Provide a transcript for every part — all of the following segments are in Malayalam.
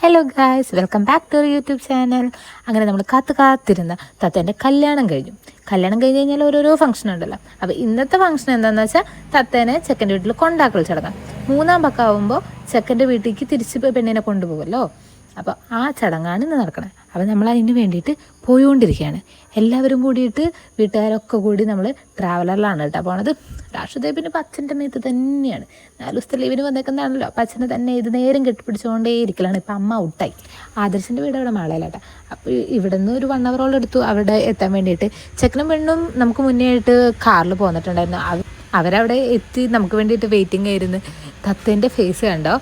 Hello guys welcome back to YouTube channel അങ്ങനെ നമ്മൾ കാത്തു കാത്തിരുന്ന തത്തേന്റെ കല്യാണം കഴിഞ്ഞു. കല്യാണം കഴിഞ്ഞ് കഴിഞ്ഞാൽ ഓരോരോ ഫംഗ്ഷൻ ഉണ്ടല്ലോ. അപ്പോൾ ഇന്നത്തെ ഫംഗ്ഷൻ എന്താണെന്ന് വെച്ചാൽ തത്തേനെ ചെക്കന്റെ വീട്ടിൽ കൊണ്ടാക്കൽ ചടങ്ങ്. മൂന്നാം പക്കാവുമ്പോൾ ചെക്കന്റെ വീട്ടിലേക്ക് തിരിച്ച് പെണ്ണിനെ കൊണ്ടുപോകുമല്ലോ അപ്പോൾ ആ ചടങ്ങാണ് ഇന്ന് നടക്കണത് അപ്പോൾ നമ്മൾ അതിന് വേണ്ടിയിട്ട് പോയിക്കൊണ്ടിരിക്കുകയാണ് എല്ലാവരും കൂടിയിട്ട് വീട്ടുകാരൊക്കെ കൂടി നമ്മൾ ട്രാവലറിലാണ് കേട്ടോ പോണത്. രാഷ്ട്രദേവിന് ഇപ്പം അച്ഛന്റെ മേത്ത് തന്നെയാണ്. നാല് ദിവസത്തെ ലീവിന് വന്നേക്കുന്നതാണല്ലോ. അപ്പം അച്ഛനെ തന്നെ ഇത് നേരം കെട്ടിപ്പിടിച്ചുകൊണ്ടേ ഇരിക്കലാണ്. ഇപ്പം അമ്മ ഔട്ടായി. ആദർശിന്റെ വീട് അവിടെ മാളയിലാട്ടാ അപ്പോൾ ഇവിടെ നിന്ന് ഒരു വൺ അവറോളം എടുത്തു അവിടെ എത്താൻ വേണ്ടിയിട്ട്. ചെക്കനും പെണ്ണും നമുക്ക് മുന്നേ ആയിട്ട് കാറിൽ പോന്നിട്ടുണ്ടായിരുന്നു. അവരവിടെ എത്തി നമുക്ക് വേണ്ടിയിട്ട് വെയിറ്റിംഗ് ആയിരുന്നു. തത്തേന്റെ ഫേസ് കണ്ടോ?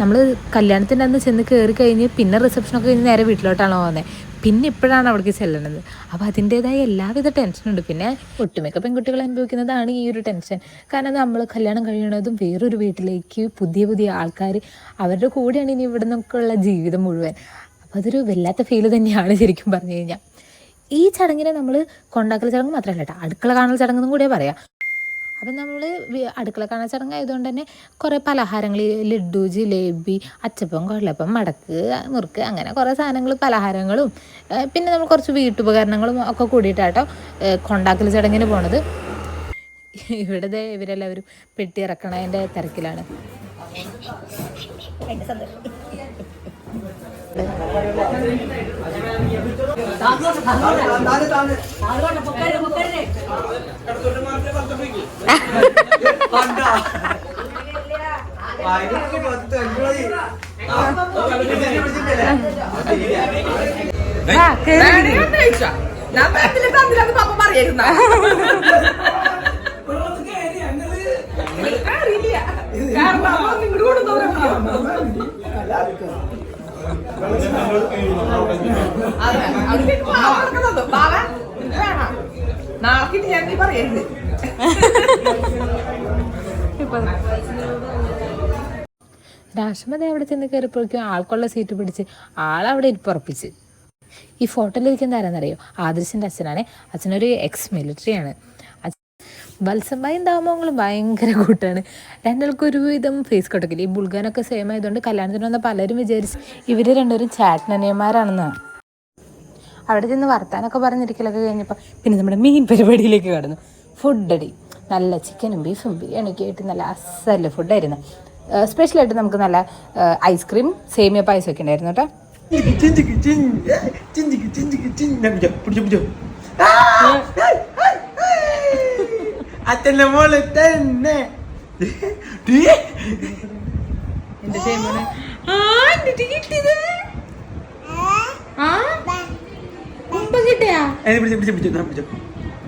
നമ്മൾ കല്യാണത്തിന്റെ അന്ന് ചെന്ന് കയറി കഴിഞ്ഞ് പിന്നെ റിസപ്ഷനൊക്കെ കഴിഞ്ഞ് നേരെ വീട്ടിലോട്ടാണ് പോകുന്നത് പിന്നെ ഇപ്പോഴാണ് അവിടേക്ക് ചെല്ലണത്. അപ്പോൾ അതിന്റേതായ എല്ലാവിധ ടെൻഷനുണ്ട് പിന്നെ ഒട്ടുമിക്ക പെൺകുട്ടികൾ അനുഭവിക്കുന്നതാണ് ഈ ഒരു ടെൻഷൻ കാരണം നമ്മൾ കല്യാണം കഴിയണതും വേറൊരു വീട്ടിലേക്ക് പുതിയ പുതിയ ആൾക്കാർ അവരുടെ കൂടെയാണ് ഇനി ഇവിടെ നിന്നൊക്കെയുള്ള ജീവിതം മുഴുവൻ. അപ്പോൾ അതൊരു വല്ലാത്ത ഫീൽ തന്നെയാണ് ശരിക്കും പറഞ്ഞു കഴിഞ്ഞാൽ ഈ ചടങ്ങിനെ നമ്മൾ കൊണ്ടാക്കൽ ചടങ്ങ് മാത്രമല്ല കേട്ടോ. അടുക്കള കാണൽ ചടങ്ങെന്നും കൂടിയേ പറയാം. അപ്പം നമ്മൾ അടുക്കള കാണാൻ ചടങ്ങ് ആയതുകൊണ്ട് തന്നെ കുറേ പലഹാരങ്ങൾ ലഡു ജിലേബി അച്ചപ്പം കൊള്ളപ്പം മടക്ക് മുറുക്ക് അങ്ങനെ കുറേ സാധനങ്ങൾ പലഹാരങ്ങളും പിന്നെ നമ്മൾ കുറച്ച് വീട്ടുപകരണങ്ങളും ഒക്കെ കൂടിയിട്ടാട്ടോ കൊണ്ടാക്കൽ ചടങ്ങിന് പോണത്. ഇവിടെ ഇവരെല്ലാവരും പെട്ടി ഇറക്കണതിന്റെ തിരക്കിലാണ്. ഞാൻ ബാക്കിലെ തന്നില്ലെന്ന് പപ്പ പറയായിരുന്ന നാളെ ഞാൻ നീ പറയരുത്. രാഷ്ട്രപതി അവിടെ ചെന്ന് കയറിപ്പോഴേക്കും ആൾക്കുള്ള സീറ്റ് പിടിച്ച് ആളവിടെ ഇരിപ്പുറപ്പിച്ച്. ഈ ഫോട്ടോയിലിരിക്കുന്ന ആരാന്നറിയോ? ആദർശിന്റെ അച്ഛനാണ്. അച്ഛനൊരു എക്സ് മിലിറ്ററിയാണ് വത്സഭായും ദാമോങ്ങളും ഭയങ്കര കൂട്ടാണ്. രണ്ടാൾക്കും ഒരുവിധം ഫേസ് കൊട്ടക്കില്ല ഈ ബുൾഗാനൊക്കെ സെയിം ആയതുകൊണ്ട് കല്യാണത്തിന് വന്ന പലരും വിചാരിച്ച് ഇവർ രണ്ടുപേരും ചാറ്റനനിയന്മാരാണെന്നാണ് അവിടെ ചെന്ന് വർത്താനൊക്കെ പറഞ്ഞിരിക്കലൊക്കെ കഴിഞ്ഞപ്പോൾ പിന്നെ നമ്മുടെ മെയിൻ പരിപാടിയിലേക്ക് കടന്നു. ഫുഡ് അടി നല്ല ചിക്കനും ബീഫും ബിരിയാണിയൊക്കെ ആയിട്ട് നല്ല അസൽ ഫുഡായിരുന്നു. സ്പെഷ്യലായിട്ട് നമുക്ക് നല്ല ഐസ്ക്രീം സേമിയ പായസമൊക്കെ ഉണ്ടായിരുന്നു കേട്ടോ. പിടിച്ചോ ആ! ചേമോനെ കിട്ടിയാ? പിടിച്ചോ പിടിച്ചോ പിടിച്ചോ പിടിച്ചോ.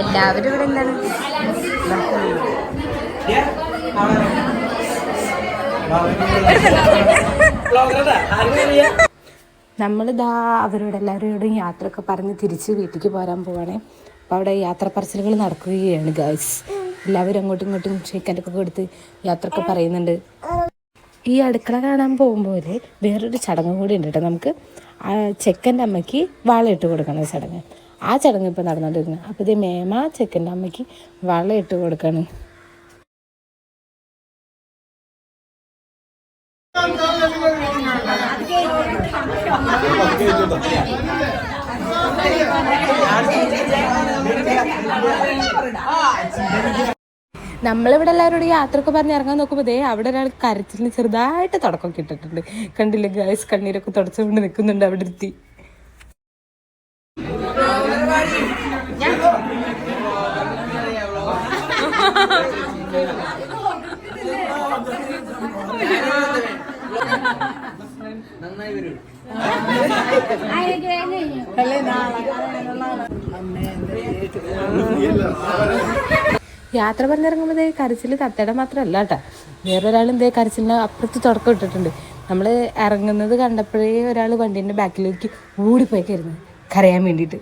എല്ലാവരും ഇവിടെ എന്താണ്? നമ്മളിതാ അവരോട് എല്ലാവരോടും യാത്രയൊക്കെ പറഞ്ഞ് തിരിച്ച് വീട്ടിലേക്ക് പോരാൻ പോവാണേ. അപ്പോൾ അവിടെ യാത്ര പറച്ചിലുകൾ നടക്കുകയാണ് ഗൈസ് എല്ലാവരും അങ്ങോട്ടും ഇങ്ങോട്ടും ഷേക്കന്റെയൊക്കെ കൊടുത്ത് യാത്രയൊക്കെ പറയുന്നുണ്ട്. ഈ അടുക്കള കാണാൻ പോകുമ്പോൾ വേറൊരു ചടങ്ങ് കൂടി ഉണ്ട് കേട്ടോ. നമുക്ക് ചെക്കന്റെ അമ്മയ്ക്ക് വാളയിട്ട് കൊടുക്കണം ചടങ്ങ്. ആ ചടങ്ങ് ഇപ്പോൾ നടന്നുകൊണ്ടിരുന്നത് അപ്പോൾ ഇത് മേമ ചെക്കന്റെ അമ്മയ്ക്ക് വളയിട്ട് കൊടുക്കണം. നമ്മളിവിടെ എല്ലാവരോടും യാത്രയൊക്കെ പറഞ്ഞ് ഇറങ്ങാൻ നോക്കുമ്പോൾ ദേ അവിടെ ഒരാൾ കരച്ചിലിന് ചെറുതായിട്ട് തുടക്കമൊക്കെ ഇട്ടിട്ടുണ്ട് കണ്ടില്ല ഗൈസ് കണ്ണീരൊക്കെ തുടച്ചുകൊണ്ട് നിൽക്കുന്നുണ്ട് അവിടെ എത്തി യാത്ര പറഞ്ഞിറങ്ങുമ്പോൾ ഇതേ കരച്ചിൽ തത്തയുടെ മാത്രമല്ല കേട്ടോ. വേറൊരാളും ഇതേ കരച്ചിലിന് അപ്പുറത്ത് തുടക്കം ഇട്ടിട്ടുണ്ട്. നമ്മൾ ഇറങ്ങുന്നത് കണ്ടപ്പോഴേ ഒരാൾ വണ്ടീന്റെ ബാക്കിലേക്ക് ഓടിപ്പോയി കയറുന്നത്. കരയാൻ വേണ്ടിയിട്ട്.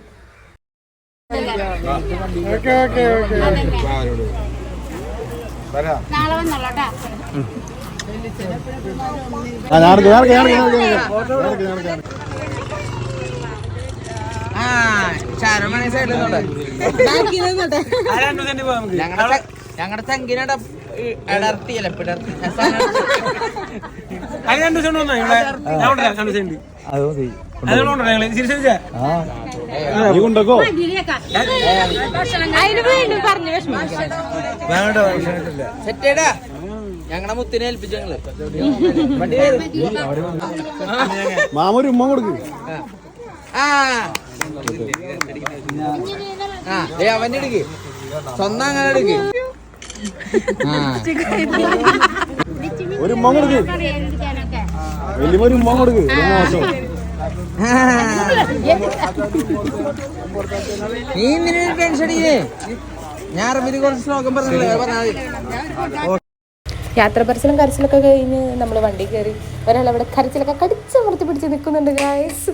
ഓക്കെ ഓക്കെ ഞാനക്ക് ശരമണ സൈഡിൽ ഞങ്ങളുടെ ഞങ്ങളുടെ ചങ്കിനട ഇടർത്തിയല്ല പിടർത്തി അത് രണ്ടു ദിവസം കൊണ്ടുവന്നോ ഇവിടെ? ഞാൻ കൊണ്ടുവരാം രണ്ട് ദിവസം ഉണ്ട് അത് ഞങ്ങൾ മുത്തിനെ ഏൽപ്പിച്ചു ഞങ്ങൾ. മാമൊരു ഉമ്മ കൊടുക്ക്. ആ. അവന്റെ ഇടുക്ക് സ്വന്തം അങ്ങനെ ഇടുക്ക് ഒരു ഉമ്മ കൊടുക്ക്. വലിയ ഒരു ഉമ്മ കൊടുക്ക്. മോശം. നീ എന്തിനു ടെൻഷൻ അടിക്കുന്നേ ഞാൻ കുറച്ച് ശ്ലോകം പറഞ്ഞില്ലേ? പറഞ്ഞാൽ യാത്ര പരിസരം കരച്ചിലൊക്കെ കഴിഞ്ഞ് നമ്മൾ വണ്ടി കയറി ഒരാൾ അവിടെ കരച്ചിലൊക്കെ കടിച്ചമർത്തി പിടിച്ച് നിൽക്കുന്നുണ്ട് ഗായസ്